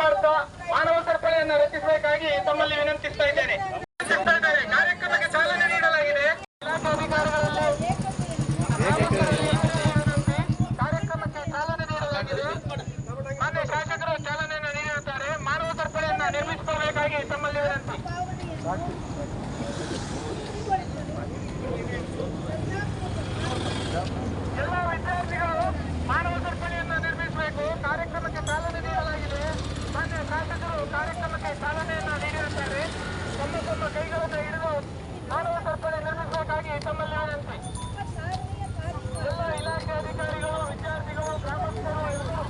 ಮಾಡ್ತಾ ಮಾನವ ಸರಪಳಿಯನ್ನು ರಚಿಸಬೇಕಾಗಿ ತಮ್ಮಲ್ಲಿ ವಿನಂತಿಸ್ತಾ ಕಾರ್ಯಕ್ರಮಕ್ಕೆ ಚಾಲನೆ ನೀಡಲಾಗಿದೆ. ಇಲಾಖೆ ಅಧಿಕಾರಿಗಳಲ್ಲಿ ಕಾರ್ಯಕ್ರಮಕ್ಕೆ ಚಾಲನೆ ನೀಡಲಾಗಿದೆ. ಮಾನ್ಯ ಶಾಸಕರು ಚಾಲನೆಯನ್ನು ನೀಡಿರುತ್ತಾರೆ ಮಾನವ ಸರಪಳಿಯನ್ನು ನಿರ್ಮಿಸಿಕೊಳ್ಳಬೇಕಾಗಿ ತಮ್ಮಲ್ಲಿ ವಿನಂತಿ ಮಾನವ ಸರಪಳಿಯನ್ನು ನಿರ್ಮಿಸಬೇಕು ಕಾರ್ಯಕ್ರಮಕ್ಕೆ ಚಾಲನೆ ನೀಡಲಾಗಿದೆ. ಮಾನ್ಯ ಶಾಸಕರು ಕಾರ್ಯಕ್ರಮಕ್ಕೆ ಚಾಲನೆಯನ್ನು ನೀಡಿರುತ್ತಾರೆ. ತಮ್ಮ ತಮ್ಮ ಕೈಗಳನ್ನು ಹಿಡಿದು ಮಾನವ ಸರ್ಪಣೆ ನಿರ್ಮಿಸಬೇಕಾಗಿ ತಮ್ಮಲ್ಲಿ ವಿನಂತಿ ಎಲ್ಲ ಇಲಾಖೆ ಅಧಿಕಾರಿಗಳು, ವಿದ್ಯಾರ್ಥಿಗಳು, ಗ್ರಾಮಸ್ಥರು ಎಲ್ಲರೂ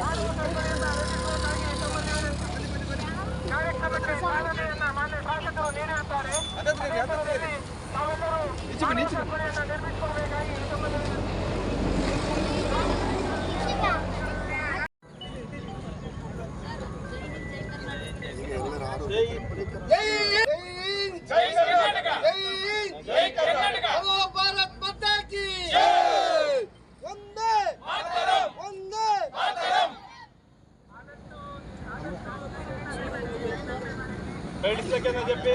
ಮಾನವ ಸರ್ಪಣೆಯನ್ನು ನಿರ್ಮಿಸಬೇಕಾಗಿ ತಮ್ಮಲ್ಲಿ ವಿನಂತಿ ಕಾರ್ಯಕ್ರಮಕ್ಕೆ ಚಾಲನೆಯನ್ನು ಮಾನ್ಯ ಶಾಸಕರು ನೀಡಿರುತ್ತಾರೆ. ತಾವೆಲ್ಲರೂ ಮಾನವ ಸರ್ಪಣೆಯನ್ನು బయటికి చెప్పి?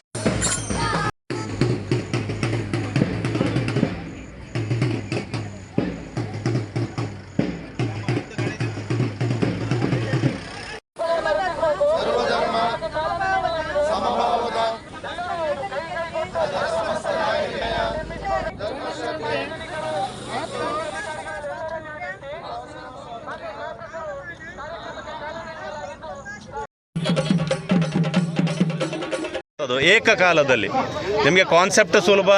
ಅದು ಏಕಕಾಲದಲ್ಲಿ. ನಿಮಗೆ ಕಾನ್ಸೆಪ್ಟ್ ಸುಲಭ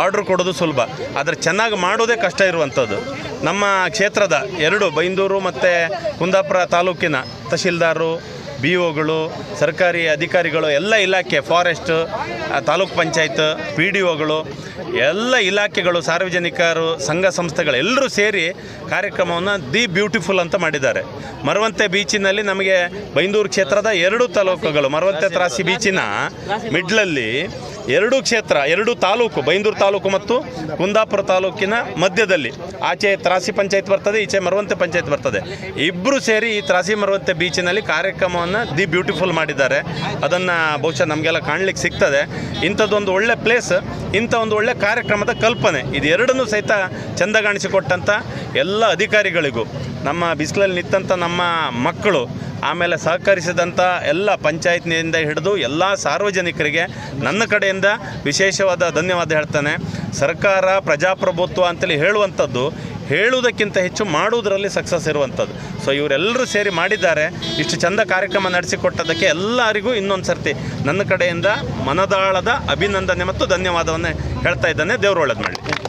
ಆರ್ಡ್ರ್ ಕೊಡೋದು ಸುಲಭ. ಆದರೆ ಚೆನ್ನಾಗಿ ಮಾಡೋದೇ ಕಷ್ಟ ಇರುವಂಥದ್ದು. ನಮ್ಮ ಕ್ಷೇತ್ರದ ಎರಡು, ಬೈಂದೂರು ಮತ್ತು ಕುಂದಾಪುರ ತಾಲೂಕಿನ ತಹಶೀಲ್ದಾರು ಬಿ ಒಗಳು, ಸರ್ಕಾರಿ ಅಧಿಕಾರಿಗಳು, ಎಲ್ಲ ಇಲಾಖೆ, forest taluk panchayat, P D ಒಗಳು, ಎಲ್ಲ ಇಲಾಖೆಗಳು, ಸಾರ್ವಜನಿಕರು, ಸಂಘ ಸಂಸ್ಥೆಗಳು ಎಲ್ಲರೂ ಸೇರಿ ಕಾರ್ಯಕ್ರಮವನ್ನು ದಿ ಬ್ಯೂಟಿಫುಲ್ ಅಂತ ಮಾಡಿದ್ದಾರೆ. ಮರವಂತೆ ಬೀಚಿನಲ್ಲಿ ನಮಗೆ ಬೈಂದೂರು ಕ್ಷೇತ್ರದ ಎರಡು ತಾಲೂಕುಗಳು, ಮರವಂತೆ ತ್ರಾಸಿ ಬೀಚಿನ ಮಿಡ್ಲಲ್ಲಿ ಎರಡು ಕ್ಷೇತ್ರ, ಎರಡು ತಾಲೂಕು, ಬೈಂದೂರು ತಾಲೂಕು ಮತ್ತು ಕುಂದಾಪುರ ತಾಲೂಕಿನ ಮಧ್ಯದಲ್ಲಿ. ಆಚೆ ತ್ರಾಸಿ ಪಂಚಾಯತ್ ಬರ್ತದೆ, ಈಚೆ ಮರವಂತೆ ಪಂಚಾಯತ್ ಬರ್ತದೆ. ಇಬ್ಬರು ಸೇರಿ ಈ ತ್ರಾಸಿ ಮರವಂತೆ ಬೀಚಿನಲ್ಲಿ ಕಾರ್ಯಕ್ರಮವನ್ನು ದಿ ಬ್ಯೂಟಿಫುಲ್ ಮಾಡಿದ್ದಾರೆ. ಅದನ್ನು ಬಹುಶಃ ನಮಗೆಲ್ಲ ಕಾಣಲಿಕ್ಕೆ ಸಿಗ್ತದೆ. ಇಂಥದ್ದೊಂದು ಒಳ್ಳೆ ಪ್ಲೇಸ್, ಇಂಥ ಒಂದು ಒಳ್ಳೆ ಕಾರ್ಯಕ್ರಮದ ಕಲ್ಪನೆ. ಇದು ಎರಡನ್ನೂ ಸಹಿತ ಚಂದಗಾಣಿಸಿಕೊಟ್ಟಂಥ ಎಲ್ಲ ಅಧಿಕಾರಿಗಳಿಗೂ, ನಮ್ಮ ಬಿಸಿಲಲ್ಲಿ ನಿಂತಂಥ ನಮ್ಮ ಮಕ್ಕಳು ಆಮೇಲೆ ಸಹಕರಿಸಿದಂಥ ಎಲ್ಲ ಪಂಚಾಯತ್ನಿಂದ ಹಿಡಿದು ಎಲ್ಲ ಸಾರ್ವಜನಿಕರಿಗೆ ನನ್ನ ಕಡೆಯಿಂದ ವಿಶೇಷವಾದ ಧನ್ಯವಾದ ಹೇಳ್ತಾನೆ. ಸರ್ಕಾರ, ಪ್ರಜಾಪ್ರಭುತ್ವ ಅಂತೇಳಿ ಹೇಳುವಂಥದ್ದು ಹೇಳುವುದಕ್ಕಿಂತ ಹೆಚ್ಚು ಮಾಡುವುದರಲ್ಲಿ ಸಕ್ಸಸ್ ಇರುವಂಥದ್ದು. ಸೊ ಇವರೆಲ್ಲರೂ ಸೇರಿ ಮಾಡಿದ್ದಾರೆ. ಇಷ್ಟು ಚಂದ ಕಾರ್ಯಕ್ರಮ ನಡೆಸಿಕೊಟ್ಟದಕ್ಕೆ ಎಲ್ಲರಿಗೂ ಇನ್ನೊಂದು ಸರ್ತಿ ನನ್ನ ಕಡೆಯಿಂದ ಮನದಾಳದ ಅಭಿನಂದನೆ ಮತ್ತು ಧನ್ಯವಾದವನ್ನು ಹೇಳ್ತಾ ಇದ್ದಾನೆ ದೇವರು ಒಳ್ಳೇದು ಮಾಡಲಿ